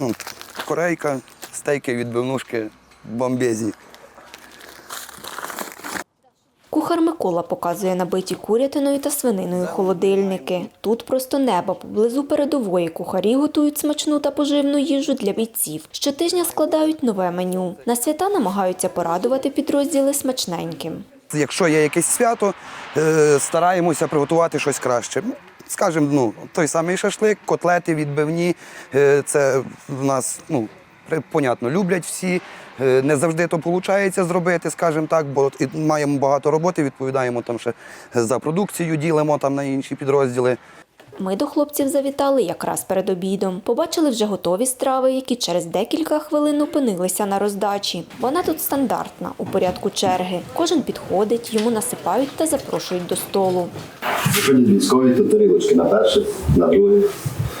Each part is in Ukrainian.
Ну, корейка, стейки, відбивнушки, бомбезні. Кухар Микола показує набиті курятиною та свининою холодильники. Тут просто небо поблизу передової кухарі готують смачну та поживну їжу для бійців. Щотижня складають нове меню. На свята намагаються порадувати підрозділи смачненьким. Якщо є якесь свято, е, стараємося приготувати щось краще. Скажімо, ну, той самий шашлик, котлети відбивні. е, Це в нас, ну, понятно, люблять всі. Е, Не завжди то виходить зробити, скажімо так, бо маємо багато роботи, відповідаємо там ще за продукцію, ділимо там на інші підрозділи. Ми до хлопців завітали якраз перед обідом. Побачили вже готові страви, які через декілька хвилин опинилися на роздачі. Вона тут стандартна, у порядку черги. Кожен підходить, йому насипають та запрошують до столу. Виходять військові, то тарілочки на перше, на друге,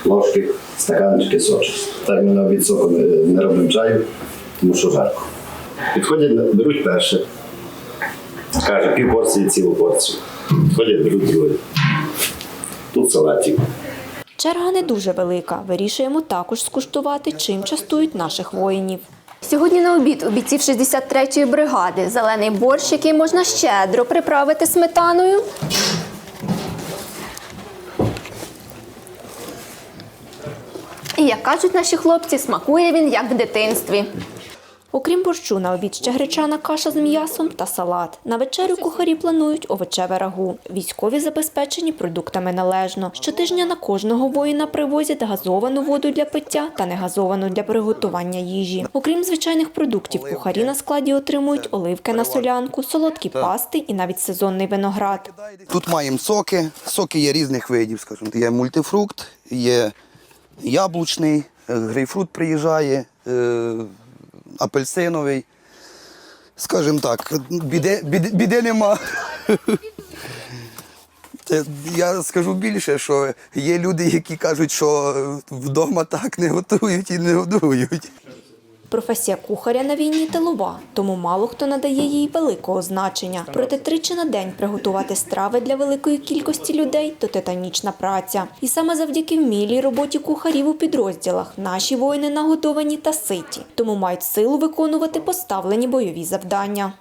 ложки, стаканчики, сочок. Так ми на обід соку не, не робимо чаю, тому що жарко. Підходять, беруть перше, каже, пів порції, цілу порцію. Підходять, беруть друге. Тут салатик. Черга не дуже велика. Вирішуємо також скуштувати, чим частують наших воїнів. Сьогодні на обід у бійців 63-ї бригади зелений борщ, який можна щедро приправити сметаною. І як кажуть наші хлопці, смакує він як в дитинстві. Окрім борщу, на обід ще гречана каша з м'ясом та салат. На вечерю кухарі планують овочеве рагу. Військові забезпечені продуктами належно. Щотижня на кожного воїна привозять газовану воду для пиття та негазовану для приготування їжі. Окрім звичайних продуктів, кухарі на складі отримують оливки на солянку, солодкі пасти і навіть сезонний виноград. Тут маємо соки. Соки є різних видів, скажімо. Є мультифрукт, є яблучний, е, грейпфрут приїжджає, е, апельсиновий. Скажімо так, біди, біди, біди нема. Я скажу більше, що є люди, які кажуть, що вдома так не готують і не годують. Професія кухаря на війні тилова, тому мало хто надає їй великого значення. Проте тричі на день приготувати страви для великої кількості людей то титанічна праця. І саме завдяки вмілій роботі кухарів у підрозділах наші воїни наготовані та ситі, тому мають силу виконувати поставлені бойові завдання.